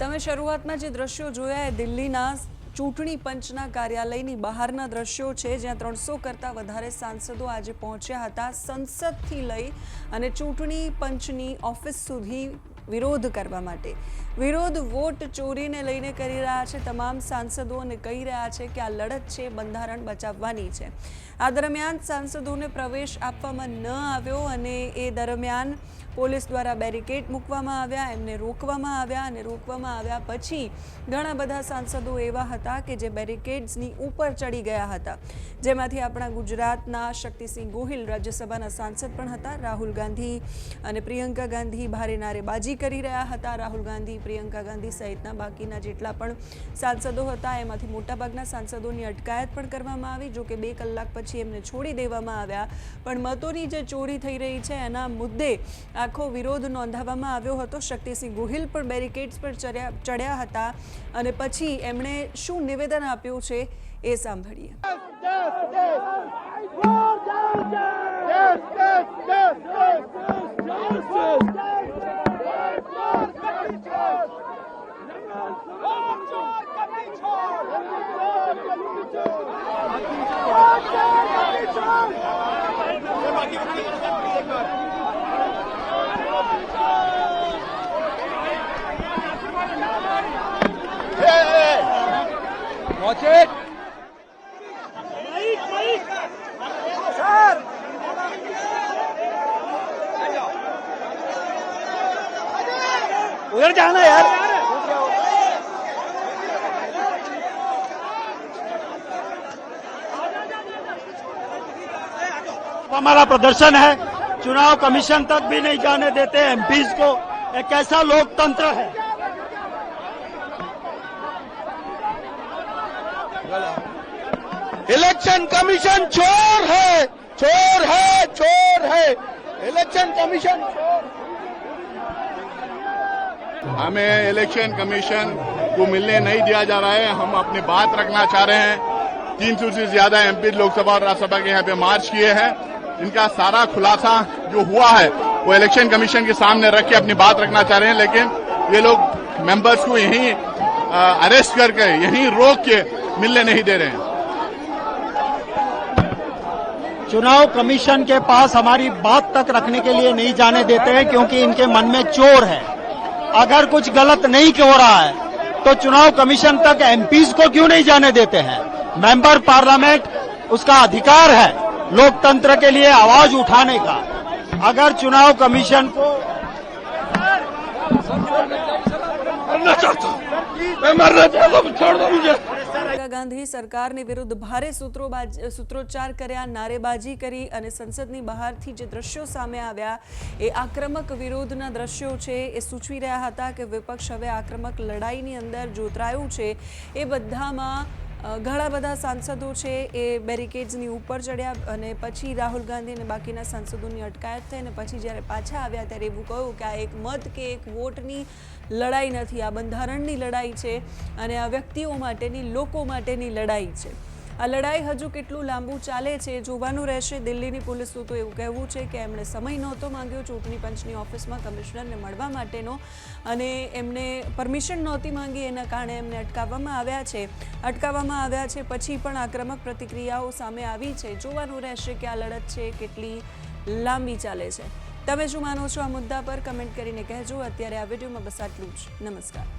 તમે શરૂઆતમાં જે દ્રશ્યો જોયા એ દિલ્હીના ચૂંટણી પંચના કાર્યાલયની બહારના દ્રશ્યો છે, જ્યાં ત્રણસો કરતાં વધારે સાંસદો આજે પહોંચ્યા હતા સંસદથી લઈ અને ચૂંટણી પંચની ઓફિસ સુધી વિરોધ કરવા માટે. વિરોધ વોટ ચોરીને લઈને કરી રહ્યા છે. તમામ સાંસદોને કહી રહ્યા છે કે આ લડત છે, બંધારણ બચાવવાની છે. આ દરમિયાન સાંસદોને પ્રવેશ આપવામાં ન આવ્યો અને એ દરમિયાન પોલીસ દ્વારા બેરિકેડ મૂકવામાં આવ્યા, એમને રોકવામાં આવ્યા અને રોકવામાં આવ્યા પછી ઘણા બધા સાંસદો એવા હતા કે જે બેરિકેડ્સની ઉપર ચડી ગયા હતા. જેમાંથી આપણા ગુજરાતના શક્તિસિંહ ગોહિલ રાજ્યસભાના સાંસદ પણ હતા. રાહુલ ગાંધી અને પ્રિયંકા ગાંધી ભારે નારેબાજી કરી રહ્યા હતા. રાહુલ ગાંધી પ્રિયંકા ગાંધી સહિતના બાકીના જેટલા પણ સાંસદો હતા એમાંથી મોટાભાગના સાંસદોની અટકાયત પણ કરવામાં આવી જો કે બે કલાક પછી એમને છોડી દેવામાં આવ્યા પણ મતોની જે ચોરી થઈ રહી છે એના મુદ્દે આખો વિરોધ નોંધાવવામાં આવ્યો હતો શક્તિસિંહ ગોહિલ પણ બેરિકેડ્સ પર ચડ્યા ચડ્યા હતા અને પછી એમણે શું નિવેદન આપ્યું છે એ સાંભળીએ justice, justice, justice, yes, Watch it! उधर जाना यार। हमारा प्रदर्शन है। चुनाव कमीशन तक भी नहीं जाने देते एमपीज को। ये कैसा लोकतंत्र है। इलेक्शन कमीशन चोर है चोर है चोर है। इलेक्शन कमीशन हमें इलेक्शन कमीशन को मिलने नहीं दिया जा रहा है, हम अपनी बात रखना चाह रहे हैं। तीन सौ से ज़्यादा एमपी लोकसभा और राज्यसभा के यहाँ पे मार्च किए हैं। इनका सारा खुलासा जो हुआ है, वो इलेक्शन कमीशन के सामने रख के अपनी बात रखना चाह रहे हैं, लेकिन ये लोग मेंबर्स को यहीं अरेस्ट करके, यहीं रोक के मिलने नहीं दे रहे हैं। चुनाव कमीशन के पास हमारी बात तक रखने के लिए नहीं जाने देते हैं क्योंकि इनके मन में चोर है। अगर कुछ गलत नहीं हो रहा है तो चुनाव कमीशन तक एमपीज को क्यों नहीं जाने देते हैं? मेंबर पार्लियामेंट उसका अधिकार है लोकतंत्र के लिए आवाज़ उठाने का। अगर चुनाव कमीशन को मरना चाहता हूँ। मैं मरना चाहता हूँ। छोड़ दो मुझे। પ્રિયંકા ગાંધી સરકારની વિરુદ્ધ ભારે સૂત્રો સૂત્રોચ્ચાર કર્યા, નારેબાજી કરી અને સંસદની બહારથી જે દ્રશ્યો સામે આવ્યા એ આક્રમક વિરોધના દ્રશ્યો છે એ સૂચવી રહ્યા હતા કે વિપક્ષ હવે આક્રમક લડાઈની અંદર જોતરાયું છે. એ બધામાં ઘણા બધા સાંસદો છે એ બેરિકેડ્સની ઉપર ચડ્યા અને પછી રાહુલ ગાંધી અને બાકીના સાંસદોની અટકાયત થઈ અને પછી જ્યારે પાછા આવ્યા ત્યારે એવું કહ્યું કે આ એક મત કે એક વોટની લડાઈ નથી, આ બંધારણની લડાઈ છે અને આ વ્યક્તિઓ માટેની, લોકો માટેની લડાઈ છે. આ લડાઈ હજુ કેટલું લાંબુ ચાલે છે જોવાનું રહેશે. દિલ્હીની પોલીસનું તો એવું કહેવું છે કે એમણે સમય નહોતો માંગ્યો ચૂંટણી પંચની ઓફિસમાં કમિશનરને મળવા માટેનો અને એમને પરમિશન નહોતી માંગી, એના કારણે એમને અટકાવવામાં આવ્યા છે. અટકાવવામાં આવ્યા છે પછી પણ આક્રમક પ્રતિક્રિયાઓ સામે આવી છે. જોવાનું રહેશે કે આ લડત છે કેટલી લાંબી ચાલે છે. તમે શું માનો છો આ મુદ્દા પર? કમેન્ટ કરીને કહેજો. અત્યારે આ વિડીયોમાં બસ આટલું જ. નમસ્કાર.